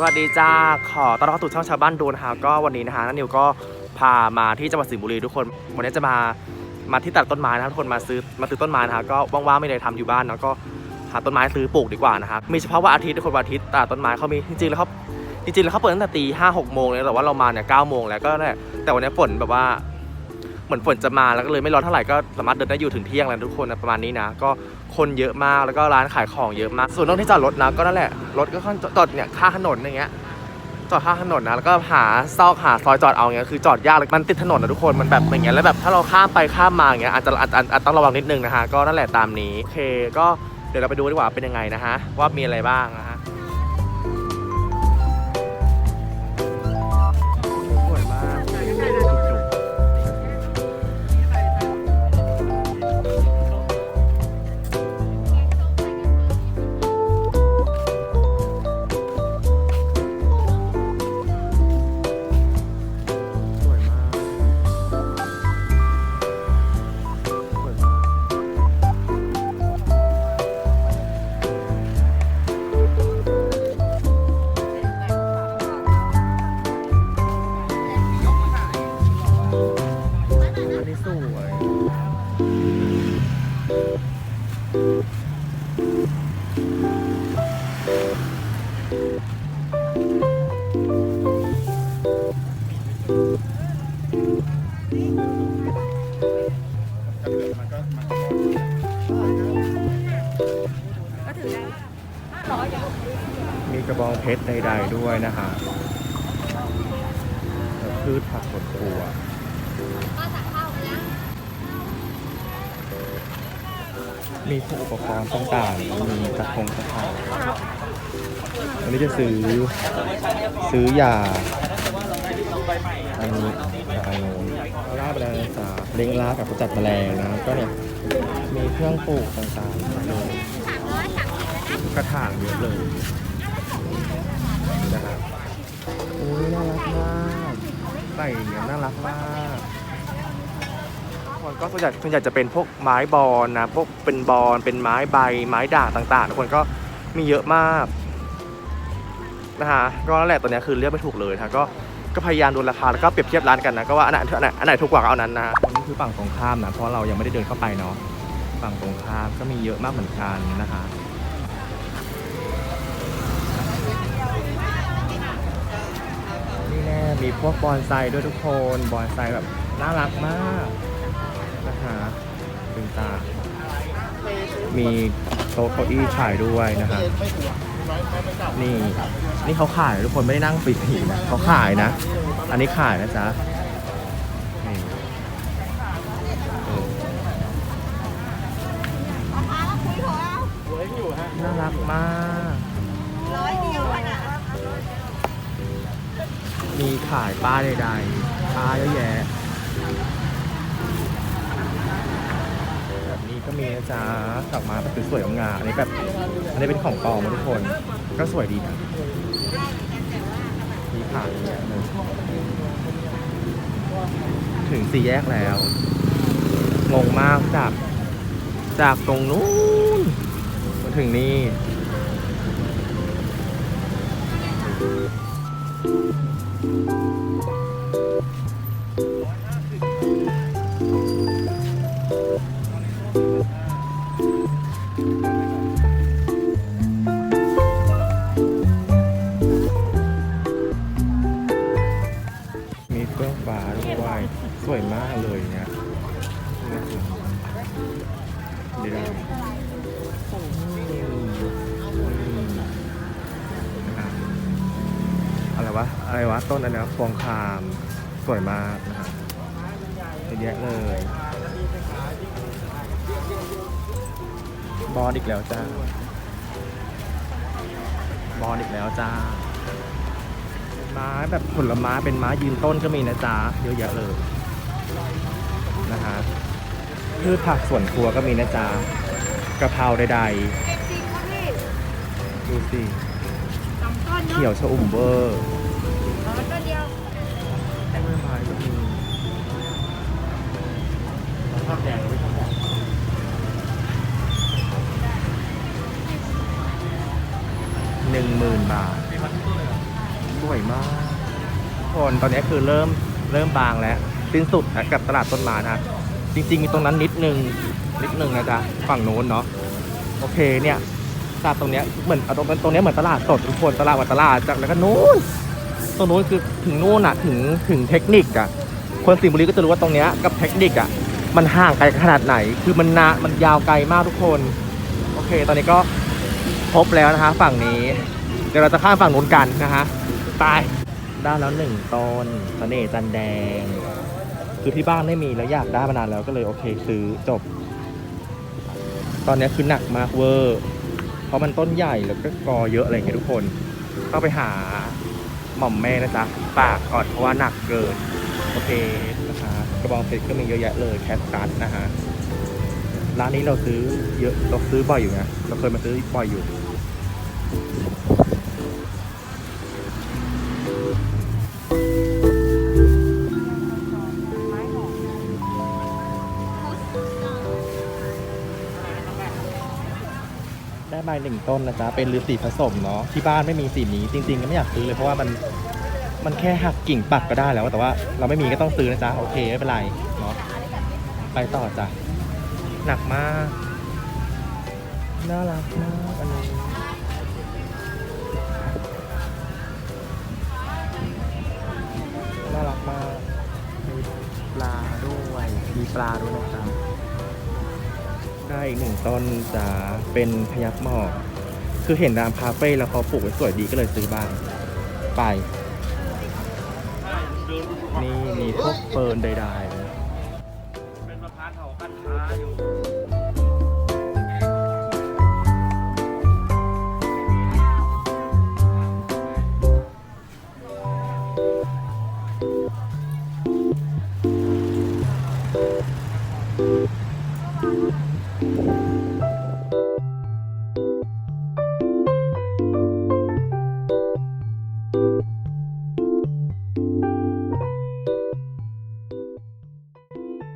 สวัสดีจ้า ขอต้อนรับเข้าสู่ช่องชาวบ้านดูนะคะก็วันนี้นะคะนันนิวก็พามาที่จังหวัดสิงห์บุรีทุกคน วันนี้จะมา มาที่ตัดต้นไม้นะครับทุกคนมาซื้อ มาซื้อต้นไม้นะคะก็ว่างๆไม่เลยทำอยู่บ้านเนาะก็หาต้นไม้ซื้อปลูกดีกว่านะครับ มีเฉพาะวันอาทิตย์ทุกคนวันอาทิตย์ตัดต้นไม้เขามีจริงๆแล้วเขาจริงๆแล้วเขาเปิดตั้งแต่ตีห้าหกโมงเลยแต่ว่าเรามาเนี่ยเก้าโมงแล้วก็เนี่ยแต่วันนี้ฝนแบบว่า เหมือนฝนจะมาแล้วก็เลยไม่ร้อนเท่าไหร่ก็สามารถเดินได้อยู่ถึงเที่ยงแล้วทุกคนนะประมาณนี้นะ ก็คนเยอะมากแล้วก็ร้านขายของเยอะมาก ส่วนเรื่องที่จอดรถนะก็นั่นแหละรถก็ค่อนจอดเนี่ยข้างถนนอย่างเงี้ยจอดข้างถนนนะแล้วก็หาซอกหาซอยจอดเอาเงี้ยคือจอดยากเลยมันติดถนนนะทุกคนมันแบบอย่างเงี้ยแล้วแบบถ้าเราข้ามไปข้ามมาอย่างเงี้ยอาจจะอาจอาจอาจต้องระวังนิดนึงนะฮะก็นั่นแหละตามนี้โอเค ก็เดี๋ยวเราไปดูดีกว่าเป็นยังไงนะฮะว่ามีอะไรบ้างนะฮะ สวยมีกระบองเพชรใดๆด้วยนะฮะแล้วพืชผักสวนครัว มีพวกอุปกรณ์ต่างๆ มีตะคงตะข่ายอันนี้จะซื้อซื้อยา อันนี้กับอันนู้นล่าไปแล้วนะจ๊ะเล้งล่ากับกำจัดแมลงนะก็เนี่ยมีเครื่องปลูกต่างๆเลยกระถางเยอะเลยนี่นะครับอุ้ยน่ารักมากใส่อย่างเงี้ยน่ารักมาก คนก็ส่วนใหญ่ส่วนใหญ่จะเป็นพวกไม้บอลนะพวกเป็นบอลเป็นไม้ใบ ไม้ด่างต่างๆทุกคนก็มีเยอะมากนะฮะก็นั่นแหละตัวนี้คือเลือกไม่ถูกเลยนะก็ก็พยายามดูราคาแล้วก็เปรียบเทียบร้านกันนะก็ว่าอันไหนอันไหนอันไหนถูกกว่าก็เอานั้นนะฮะอันนี้คือฝั่งตรงข้ามนะเพราะเรายังไม่ได้เดินเข้าไปเนาะฝั่งตรงข้ามก็มีเยอะมากเหมือนกันนะคะนี่แน่มีพวกบอนไซด้วยทุกคนบอนไซแบบน่ารักมาก นะคะตึงตา มีโต๊ะเก้าอี้ขายด้วยนะคะ นี่ นี่เขาขายทุกคนไม่ได้นั่งฟรีๆนะเขาขายนะ อันนี้ขายนะจ๊ะนี่เออน่ารักมากมีขายป้าใดๆป้าเยอะแยะ แบบนี้ ก็มีนะจ๊ะดอกไม้แบบสวยๆงามๆอันนี้แบบอันนี้เป็นของปลอมนะทุกคน ก็สวยดีนะมีผ่านเยอะเลยถึงสี่แยกแล้ว งงมากจาก จากตรงนู้นมาถึงนี่มี ดีนะอะไรวะ อะไรวะ ต้นอันนี้ฟองคามสวยมากนะครับเยอะแยะเลย บอลอีกแล้วจ้า บอลอีกแล้วจ้า ไม้แบบผลไม้เป็นไม้ยืนต้นก็มีนะจ๊ะเยอะแยะเลยนะฮะ พืชผักสวนครัวก็มีนะจ๊ะกะเพราใดๆดูสิเขียวชะอุ่มเวอร์กล้วยไม้ก็มีชอบแดงไม่ชอบแดงหนึ่งหมื่นบาท สวยมากทุกคนตอนนี้คือเริ่มเริ่มบางแล้วสิ้นสุดนะกับตลาดต้นไม้นะ จริงๆมีตรงนั้นนิดนึงนิดนึงนะจ๊ะฝั่งโน้นเนาะโอเคเนี่ยตลาดตรงเนี้ยเหมือนตรงตรงเนี้ยเหมือนตลาดสดทุกคนตลาดวัดตลาดจากแล้วก็นู้นตรงนู้นคือถึงนู้นอะถึงถึงเทคนิคอะคนสิงห์บุรีก็จะรู้ว่าตรงเนี้ยกับเทคนิคอะมันห่างไกลขนาดไหน คือมันนามันยาวไกลมากทุกคน โอเค ตอนนี้ก็ครบแล้วนะคะ ฝั่งนี้ เดี๋ยวเราจะข้ามฝั่งนู้นกันนะคะไปได้แล้วหนึ่งต้นเสน่ห์จันแดง คือที่บ้านไม่มีแล้วอยากได้มานานแล้วก็เลยโอเคซื้อจบ ตอนนี้คือหนักมากเวอร์ เพราะมันต้นใหญ่แล้วก็กอเยอะอะไรอย่างเงี้ยทุกคนก็ไปหาหม่อมแม่นะจ๊ะปากก่อนเพราะว่าหนักเกิน โอเคนะคะกระบองเพชรก็มีเยอะแยะเลยแคสตัสนะฮะร้านนี้เราซื้อเยอะเราซื้อบ่อยอยู่นะเราเคยมาซื้อบ่อยอยู่ ได้หนึ่งต้นนะจ๊ะเป็นฤาษีผสมเนาะที่บ้านไม่มีสีนี้จริงๆก็ไม่อยากซื้อเลยเพราะว่ามันมันแค่หักกิ่งปักก็ได้แล้ว แต่ว่าเราไม่มีก็ต้องซื้อนะจ๊ะโอเคไม่เป็นไรเนาะไปต่อจ้ะหนักมากน่ารักมากอันนี้น่ารักมากมีปลาด้วยมีปลาด้วยนะครับาอีกหนึ่งต้นจะเป็นพยับหมอก คือเห็นรามคาเฟ่แล้วเขาปลูกไว้สวยดีก็เลยซื้อบ้างไป นี่มีพวกเฟิร์นใดๆ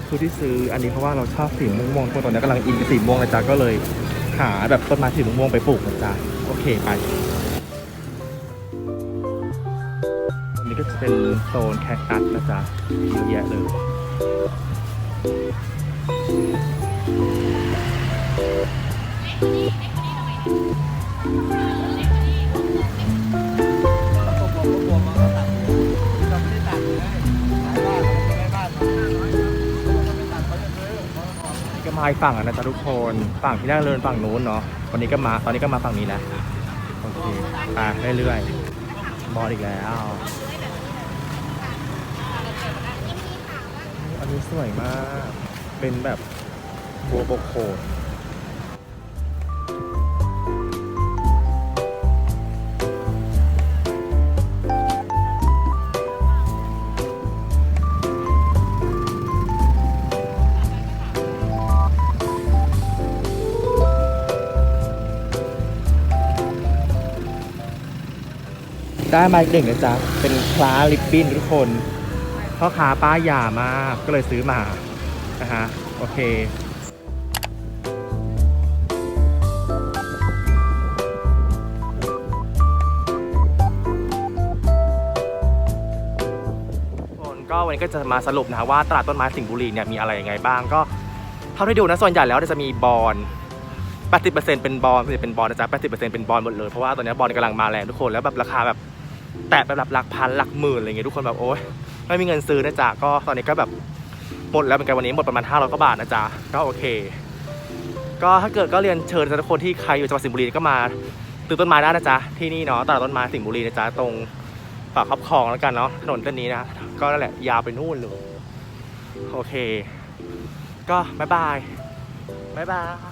คือที่ซื้ออันนี้เพราะว่าเราชอบสีม่วงๆตัวตอนนี้กำลังอินกับสีม่วงนะจ๊ะก็เลยหาแบบต้นไม้สีม่วงๆไปปลูกนะจ๊ะโอเคไปอันนี้ก็จะเป็นโซนแคคตัสนะจ๊ะเยอะแยะเลยต ก็มาอีกฝั่งอะนะจ๊ะทุกคนฝั่งที่นั่งเดินฝั่งนู้นเนาะวันนี้ก็มาตอนนี้ก็มาฝั่งนี้แล้วโอเคไปเรื่อยๆบอลอีกแล้วอันนี้สวยมากเป็นแบบบัวบกโขด ได้มาอีกหนึ่งนะจ๊ะ เป็นคล้าลิปบิ้นทุกคนพ่อค้าป้าหย่ามากก็เลยซื้อมานะฮะโอเคคนก็วันนี้ก็จะมาสรุปนะฮะว่าตลาดต้นไม้สิงห์บุรีเนี่ยมีอะไรยังไงบ้างก็เท่าที่ดูนะส่วนใหญ่แล้วจะมีบอล80%เป็นบอลเป็นบอลนะจ๊ะ80%เป็นบอลหมดเลยเพราะว่าตอนนี้บอลกำลังมาแรงทุกคนแล้วแบบราคาแบบ แตะแบบหลักพันหลักหมื่นอะไรเงี้ยทุกคนแบบโอ๊ยไม่มีเงินซื้อนะจ๊ะก็ตอนนี้ก็แบบหมดแล้วเหมือนกันวันนี้หมดประมาณ500กว่าบาทนะจ๊ะก็โอเค ก็ถ้าเกิดก็เรียนเชิญทุกคนที่ใครอยู่จังหวัดสิงห์บุรีก็มาซื้อต้นไม้ได้นะจ๊ะที่นี่เนาะตลาดต้นไม้สิงห์บุรีนะจ๊ะตรงฝากครอบครองแล้วกันเนาะถนนเส้นนี้นะก็นั่นแหละยาวไปนู่นเลยโอเค ก็บ๊ายบายบ๊ายบาย